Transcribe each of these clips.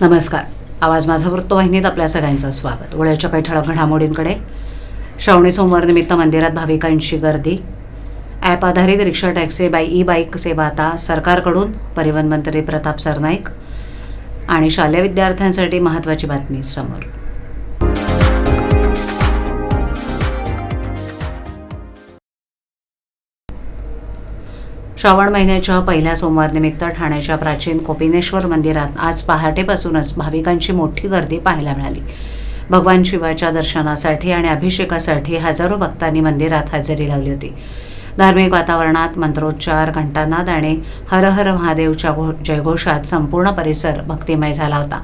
नमस्कार. आवाज माझा वृत्तवाहिनीत आपल्या सगळ्यांचं स्वागत. वळ्याच्या काही ठळक घडामोडींकडे. श्रावणी सोमवारनिमित्त मंदिरात भाविकांची गर्दी. ॲप आधारित रिक्षा टॅक्सी बाय ई बाईक सेवा आता सरकारकडून परिवहन मंत्री प्रताप सरनाईक आणि शालेय विद्यार्थ्यांसाठी महत्त्वाची बातमी समोर. श्रावण महिन्याच्या पहिल्या सोमवारनिमित्त ठाण्याच्या प्राचीन कोपिनेश्वर मंदिरात आज पहाटेपासूनच भाविकांची मोठी गर्दी पाहायला मिळाली. भगवान शिवाच्या दर्शनासाठी आणि अभिषेकासाठी हजारो भक्तांनी मंदिरात हजेरी लावली होती. धार्मिक वातावरणात मंत्रोच्चार घंटानाद आणि हर हर महादेवच्या घो जयघोषात संपूर्ण परिसर भक्तिमय झाला होता.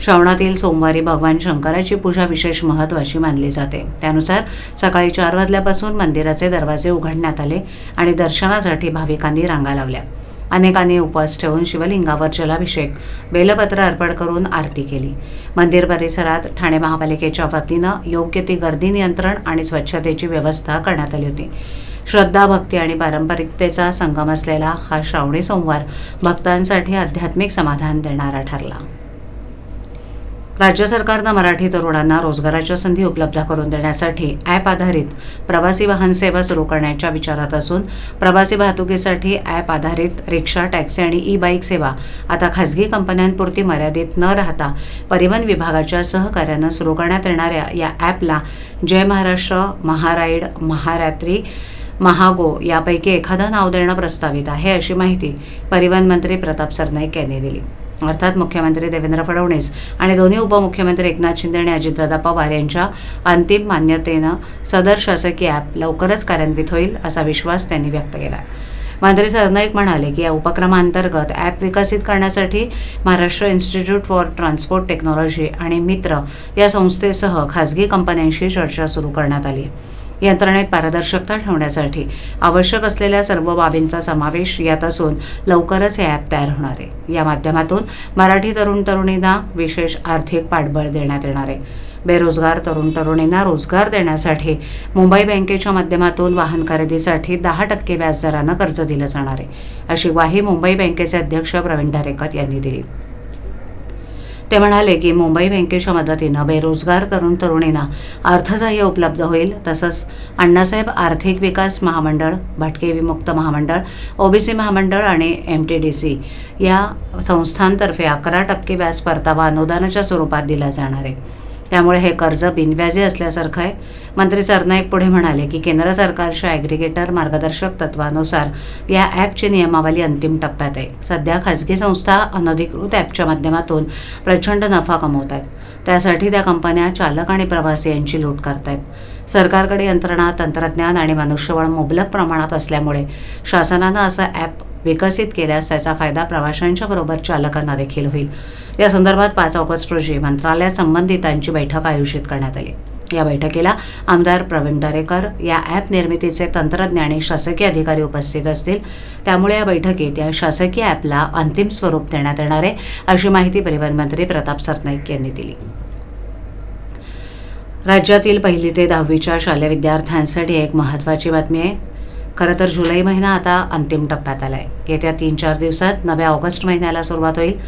श्रावणातील सोमवारी भगवान शंकराची पूजा विशेष महत्त्वाची मानली जाते. त्यानुसार सकाळी चार वाजल्यापासून मंदिराचे दरवाजे उघडण्यात आले आणि दर्शनासाठी भाविकांनी रांगा लावल्या. अनेकांनी उपवास ठेवून शिवलिंगावर जलाभिषेक बेलपत्र अर्पण करून आरती केली. मंदिर परिसरात ठाणे महापालिकेच्या वतीनं योग्य ती गर्दी नियंत्रण आणि स्वच्छतेची व्यवस्था करण्यात आली होती. श्रद्धा भक्ती आणि पारंपरिकतेचा संगम असलेला हा श्रावणी सोमवार भक्तांसाठी आध्यात्मिक समाधान देणारा ठरला. राज्य सरकारनं मराठी तरुणांना रोजगाराच्या संधी उपलब्ध करून देण्यासाठी ॲप आधारित प्रवासी वाहन सेवा सुरू करण्याच्या विचारात असून प्रवासी वाहतुकीसाठी ॲप आधारित रिक्षा टॅक्सी आणि ई बाईक सेवा आता खाजगी कंपन्यांपुरती मर्यादित न राहता परिवहन विभागाच्या सहकार्यानं सुरू करण्यात येणाऱ्या या ॲपला जय महाराष्ट्र महाराईड महारात्री महागो यापैकी एखादं नाव देणं प्रस्तावित आहे अशी माहिती परिवहन मंत्री प्रताप सरनाईक यांनी दिली. अर्थात मुख्यमंत्री देवेंद्र फडणवीस आणि दोन्ही उपमुख्यमंत्री एकनाथ शिंदे आणि अजितदादा पवार यांच्या अंतिम मान्यतेनं सदर शासकीय ॲप लवकरच कार्यान्वित होईल असा विश्वास त्यांनी व्यक्त केला. मंत्री सरनाईक म्हणाले की या उपक्रमांतर्गत ॲप विकसित करण्यासाठी Maharashtra institute for transport technology आणि मित्र या संस्थेसह खाजगी कंपन्यांशी चर्चा सुरू करण्यात आली आहे. यंत्रणेत पारदर्शकता ठेवण्यासाठी आवश्यक असलेल्या सर्व बाबींचा समावेश यात असून लवकरच हे ॲप तयार होणार आहे. या माध्यमातून मराठी तरुण तरुणींना विशेष आर्थिक पाठबळ देण्यात येणार आहे. बेरोजगार तरुण तरुणींना रोजगार देण्यासाठी मुंबई बँकेच्या माध्यमातून वाहन खरेदीसाठी दहा टक्के व्याजदरानं कर्ज दिलं जाणार आहे अशी ग्वाही मुंबई बँकेचे अध्यक्ष प्रवीण दरेकर यांनी दिली. ते म्हणाले की मुंबई बँकेच्या मदतीनं बेरोजगार तरुण तरुणींना अर्थसहाय्य उपलब्ध होईल. तसंच अण्णासाहेब आर्थिक विकास महामंडळ भटके विमुक्त महामंडळ ओबीसी महामंडळ आणि एम टी डी सी या संस्थांतर्फे अकरा टक्के व्याज परतावा अनुदानाच्या स्वरूपात दिला जाणार आहे. त्यामुळे हे कर्ज बिनव्याजी असल्यासारखं आहे. मंत्री सरनाईक पुढे म्हणाले की केंद्र सरकारच्या ॲग्रिगेटर मार्गदर्शक तत्वानुसार या ॲपची नियमावली अंतिम टप्प्यात आहे. सध्या खाजगी संस्था अनधिकृत ॲपच्या माध्यमातून प्रचंड नफा कमवत आहेत. त्यासाठी त्या कंपन्या चालक आणि प्रवासी यांची लूट करतायत. सरकारकडे यंत्रणा तंत्रज्ञान आणि मनुष्यबळ मुबलक प्रमाणात असल्यामुळे शासनानं असं ॲप विकसित केल्यास त्याचा फायदा प्रवाशांच्या बरोबर चालकांना देखील होईल. या संदर्भात पाच ऑगस्ट रोजी मंत्रालयात संबंधितांची बैठक आयोजित करण्यात आली. या बैठकीला आमदार प्रवीण दरेकर या ॲप निर्मितीचे तंत्रज्ञ आणि शासकीय अधिकारी उपस्थित असतील. त्यामुळे या बैठकीत या शासकीय ॲपला अंतिम स्वरूप देण्यात येणार आहे अशी माहिती परिवहन मंत्री प्रताप सरनाईक यांनी दिली. राज्यातील पहिली ते दहावीच्या शालेय विद्यार्थ्यांसाठी एक महत्त्वाची बातमी आहे. खरं तर जुलै महिना आता अंतिम टप्प्यात आला आहे येत्या तीन चार दिवसात नव्या ऑगस्ट महिन्याला सुरुवात होईल.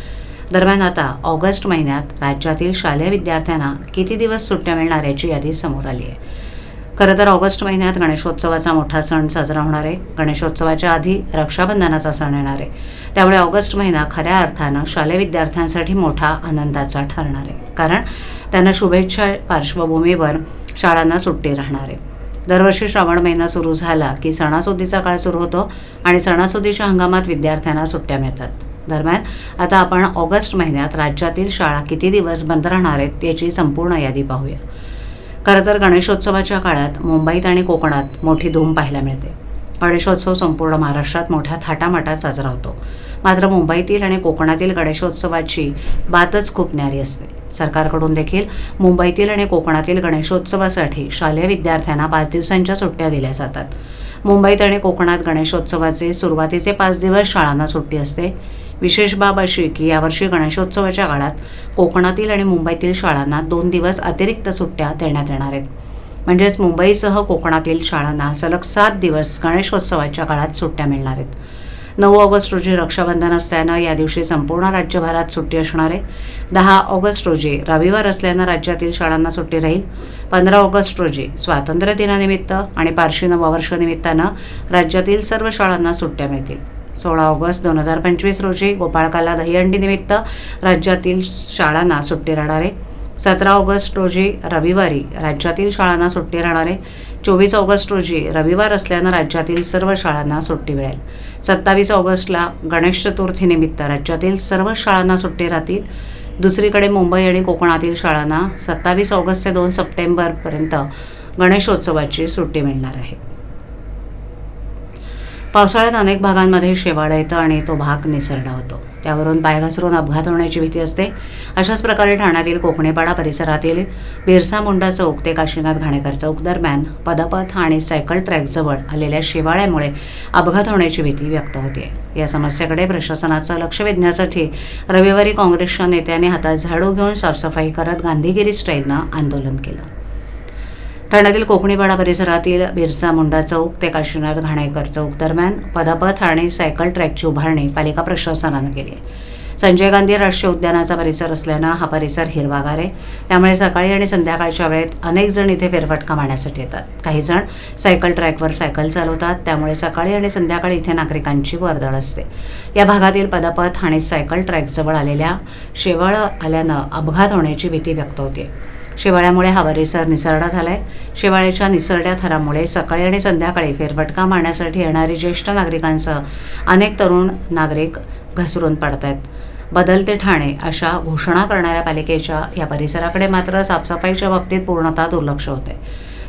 दरम्यान आता ऑगस्ट महिन्यात राज्यातील शालेय विद्यार्थ्यांना किती दिवस सुट्ट्या मिळणार याची यादी समोर आली आहे. खरं तर ऑगस्ट महिन्यात गणेशोत्सवाचा मोठा सण साजरा होणार आहे. गणेशोत्सवाच्या आधी रक्षाबंधनाचा सण येणार आहे. त्यामुळे ऑगस्ट महिना खऱ्या अर्थानं शालेय विद्यार्थ्यांसाठी मोठा आनंदाचा ठरणार आहे. कारण त्यांना शुभेच्छा पार्श्वभूमीवर शाळांना सुट्टी राहणार आहे. दरवर्षी श्रावण महिना सुरू झाला की सणासुदीचा काळ सुरू होतो आणि सणासुदीच्या हंगामात विद्यार्थ्यांना सुट्ट्या मिळतात. दरम्यान आता आपण ऑगस्ट महिन्यात राज्यातील शाळा किती दिवस बंद राहणार आहेत याची संपूर्ण यादी पाहूया. खरं तर गणेशोत्सवाच्या काळात मुंबईत आणि कोकणात मोठी धूम पाहायला मिळते. गणेशोत्सव संपूर्ण महाराष्ट्रात मोठ्या थाटामाटात साजरा होतो. मात्र मुंबईतील आणि कोकणातील गणेशोत्सवाची बातच खूप न्यारी असते. सरकारकडून देखील मुंबईतील आणि कोकणातील गणेशोत्सवासाठी शालेय विद्यार्थ्यांना पाच दिवसांच्या सुट्ट्या दिल्या जातात. मुंबईत आणि कोकणात गणेशोत्सवाचे सुरुवातीचे पाच दिवस शाळांना सुट्टी असते. विशेष बाब अशी की यावर्षी गणेशोत्सवाच्या काळात कोकणातील आणि मुंबईतील शाळांना दोन दिवस अतिरिक्त सुट्ट्या देण्यात येणार आहेत. म्हणजेच मुंबईसह कोकणातील शाळांना सलग सात दिवस गणेशोत्सवाच्या काळात सुट्ट्या मिळणार आहेत. नऊ ऑगस्ट रोजी रक्षाबंधन असल्यानं या दिवशी संपूर्ण राज्यभरात सुट्टी असणार आहे. दहा ऑगस्ट रोजी रविवार असल्यानं राज्यातील शाळांना सुट्टी राहील. पंधरा ऑगस्ट रोजी स्वातंत्र्य दिनानिमित्त आणि पारशी नववर्षानिमित्तानं राज्यातील सर्व शाळांना सुट्ट्या मिळतील. सोळा ऑगस्ट दोन हजार पंचवीस रोजी गोपाळकाला दहीहंडीनिमित्त राज्यातील शाळांना सुट्टी राहणार आहे. सतरा ऑगस्ट रोजी रविवारी राज्यातील शाळांना सुट्टी राहणार. आहे चोवीस ऑगस्ट रोजी रविवार असल्यानं राज्यातील सर्व शाळांना सुट्टी मिळेल. सत्तावीस ऑगस्टला गणेश चतुर्थीनिमित्त राज्यातील सर्व शाळांना सुट्टी राहतील. दुसरीकडे मुंबई आणि कोकणातील शाळांना सत्तावीस ऑगस्ट ते दोन सप्टेंबरपर्यंत गणेशोत्सवाची सुट्टी मिळणार आहे. पावसाळ्यात अनेक भागांमध्ये शेवाळं येतं आणि तो भाग निसरडा होतो. त्यावरून पाय घसरून अपघात होण्याची भीती असते. अशाच प्रकारे ठाण्यातील कोकणेपाडा परिसरातील बिरसा मुंडा चौक ते काशीनाथ घाणेकर चौक दरम्यान पदपथ आणि सायकल ट्रॅकजवळ आलेल्या शेवाळ्यामुळे अपघात होण्याची भीती व्यक्त होते या समस्येकडे प्रशासनाचं लक्ष वेधण्यासाठी रविवारी काँग्रेसच्या नेत्यांनी हातात झाडू घेऊन साफसफाई करत गांधीगिरी स्टाईलनं आंदोलन केलं. ठाण्यातील कोकणीपाडा परिसरातील बिरसा मुंडा चौक ते काशीनाथ घाणेकर चौक दरम्यान पदपथ आणि सायकल ट्रॅकची उभारणी पालिका प्रशासनानं केली आहे. संजय गांधी राष्ट्रीय उद्यानाचा परिसर असल्यानं हा परिसर हिरवागार आहे. त्यामुळे सकाळी आणि संध्याकाळच्या वेळेत अनेक जण इथे फेरफटका मारण्यासाठी येतात. काही जण सायकल ट्रॅकवर सायकल चालवतात. त्यामुळे सकाळी आणि संध्याकाळी इथे नागरिकांची वर्दळ असते. या भागातील पदपथ आणि सायकल ट्रॅकजवळ आलेल्या शेवळ आल्यानं अपघात होण्याची भीती व्यक्त होते. शेवाळ्यामुळे हा परिसर निसरडा झालाय. शेवाळ्याच्या निसरड्या थरामुळे सकाळी आणि संध्याकाळी फेरफटका मारण्यासाठी येणारी ज्येष्ठ नागरिकांसह अनेक तरुण नागरिक घसरून पडत आहेत बदलते ठाणे अशा घोषणा करणाऱ्या पालिकेच्या या परिसराकडे मात्र साफसफाईच्या बाबतीत पूर्णतः दुर्लक्ष होते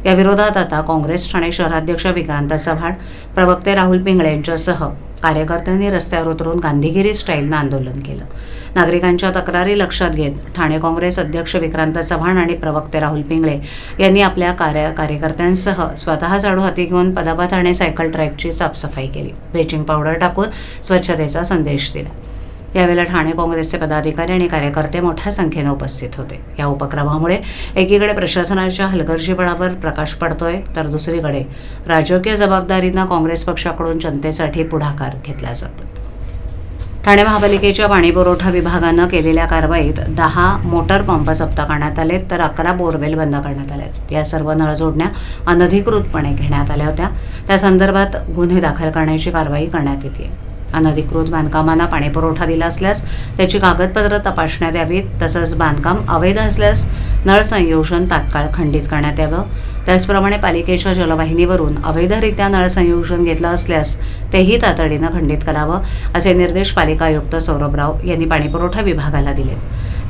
या विरोधात आता काँग्रेस ठाणे शहराध्यक्ष विक्रांत चव्हाण प्रवक्ते राहुल पिंगळे यांच्यासह कार्यकर्त्यांनी रस्त्यावर उतरून गांधीगिरी स्टाईलनं आंदोलन केलं. नागरिकांच्या तक्रारी लक्षात घेत ठाणे काँग्रेस अध्यक्ष विक्रांत चव्हाण आणि प्रवक्ते राहुल पिंगळे यांनी आपल्या कार्य कार्यकर्त्यांसह स्वतः झाडू हाती घेऊन पदापथ ठाणे सायकल ट्रॅकची साफसफाई केली. ब्लिचिंग पावडर टाकून स्वच्छतेचा संदेश दिला. यावेळेला ठाणे काँग्रेसचे पदाधिकारी आणि कार्यकर्ते मोठ्या संख्येनं उपस्थित होते. या उपक्रमामुळे एकीकडे प्रशासनाच्या हलगर्जीपणावर प्रकाश पडतोय तर दुसरीकडे राजकीय जबाबदारीनं काँग्रेस पक्षाकडून जनतेसाठी पुढाकार घेतला जातो. ठाणे महापालिकेच्या पाणीपुरवठा विभागानं केलेल्या कारवाईत दहा मोटर पंप जप्त करण्यात आले तर अकरा बोरवेल बंद करण्यात आले या सर्व नळजोडण्या अनधिकृतपणे घेण्यात आल्या होत्या. त्या संदर्भात गुन्हे दाखल करण्याची कारवाई करण्यात येते अनधिकृत बांधकामांना पाणीपुरवठा दिला असल्यास त्याची कागदपत्र तपासण्यात यावीत तसंच बांधकाम अवैध असल्यास नळ संयोजन तात्काळ खंडित करण्यात यावं. त्याचप्रमाणे पालिकेच्या जलवाहिनीवरून अवैधरित्या नळ संयोजन घेतलं असल्यास तेही तातडीनं खंडित करावं असे निर्देश पालिका आयुक्त सौरभराव यांनी पाणीपुरवठा विभागाला दिलेत.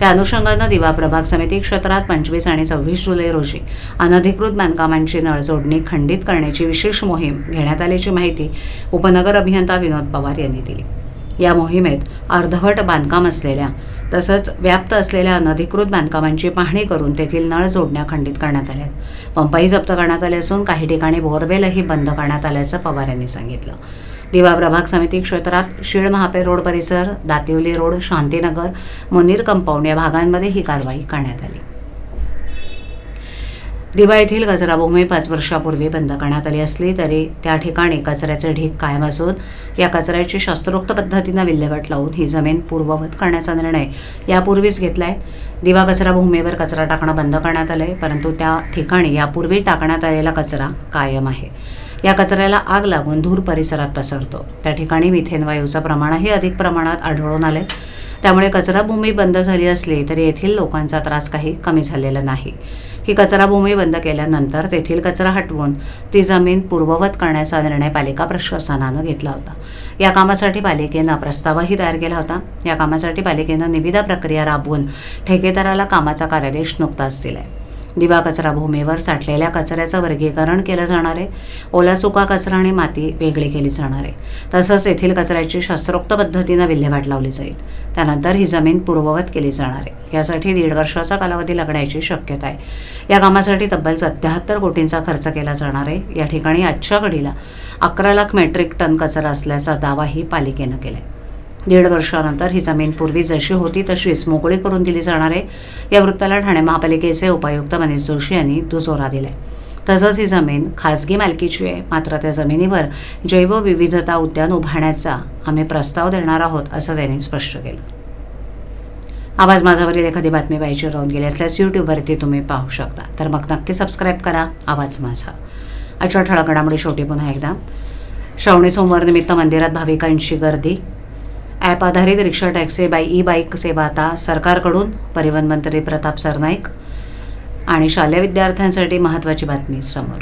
त्या अनुषंगानं दिवा प्रभाग समिती क्षेत्रात पंचवीस आणि सव्वीस जुलै रोजी अनधिकृत बांधकामांची नळ जोडणी खंडित करण्याची विशेष मोहीम घेण्यात आल्याची माहिती उपनगर अभियंता विनोद पवार यांनी दिली. या मोहिमेत अर्धवट बांधकाम असलेल्या तसंच व्याप्त असलेल्या अनधिकृत बांधकामांची पाहणी करून तेथील नळ जोडण्या खंडित करण्यात आल्या पंपाई जप्त करण्यात आले असून काही ठिकाणी बोरवेलही बंद करण्यात आल्याचं पवार यांनी सांगितलं. दिवा प्रभाग समिती क्षेत्रात शीळ महापे रोड परिसर दातिवली रोड शांतीनगर मुनीर कंपाऊंड या भागांमध्ये ही कारवाई करण्यात आली. दिवा येथील कचराभूमी पाच वर्षापूर्वी बंद करण्यात आली असली तरी त्या ठिकाणी कचऱ्याचे ढीक कायम असून या कचऱ्याची शास्त्रोक्त पद्धतीनं विल्हेवाट लावून ही जमीन पूर्ववत करण्याचा निर्णय यापूर्वीच घेतला आहे दिवा कचराभूमीवर कचरा टाकणं बंद करण्यात आलं आहे परंतु त्या ठिकाणी यापूर्वी टाकण्यात आलेला कचरा कायम आहे. या कचऱ्याला आग लागून धूर परिसरात पसरतो. त्या ठिकाणी मिथेन वायूचं प्रमाणही अधिक प्रमाणात आढळून आले त्यामुळे कचराभूमी बंद झाली असली तरी येथील लोकांचा त्रास काही कमी झालेला नाही. ही कचराभूमी बंद केल्यानंतर तेथील कचरा हटवून ती जमीन पूर्ववत करण्याचा निर्णय पालिका प्रशासनानं घेतला होता. या कामासाठी पालिकेनं प्रस्तावही तयार केला होता. या कामासाठी पालिकेनं निविदा प्रक्रिया राबवून ठेकेदाराला कामाचा कार्यादेश नुकताच दिलाय. दिवा कचरा भूमीवर साठलेल्या कचऱ्याचं वर्गीकरण केलं जाणार आहे. ओला सुका कचरा आणि माती वेगळी केली जाणार आहे. तसंच येथील कचऱ्याची शास्त्रोक्त पद्धतीनं विल्हेवाट लावली जाईल. त्यानंतर ही जमीन पूर्ववत केली जाणार आहे. यासाठी दीड वर्षाचा कालावधी लागण्याची शक्यता आहे. या कामासाठी तब्बल सत्याहत्तर कोटींचा खर्च केला जाणार आहे. या ठिकाणी आजच्या घडीला अकरा लाख मेट्रिक टन कचरा असल्याचा दावाही पालिकेनं केला आहे दीड वर्षानंतर ही जमीन पूर्वी जशी होती तशीच मोकळी करून दिली जाणार आहे. या वृत्ताला ठाणे महापालिकेचे उपायुक्त मनीष जोशी यांनी दुजोरा दिला तसंच ही जमीन खाजगी मालकीची आहे. मात्र त्या जमिनीवर जैवविविधता उद्यान उभारण्याचा आम्ही प्रस्ताव देणार आहोत असं त्यांनी स्पष्ट केलं. आवाज माझावरील एखादी बातमी पाहिजे राहून गेली असल्यास यूट्यूबवरती तुम्ही पाहू शकता. तर मग नक्की सबस्क्राईब करा. आवाज माझा. अच्छा ठळक घडामोडी शेवटी पुन्हा एकदा. श्रावणी सोमवारनिमित्त मंदिरात भाविकांची गर्दी. ॲप आधारित रिक्षा टॅक्सी बाई ई बाईक सेवा आता सरकारकडून परिवहन मंत्री प्रताप सरनाईक आणि शालेय विद्यार्थ्यांसाठी महत्त्वाची बातमी समोर.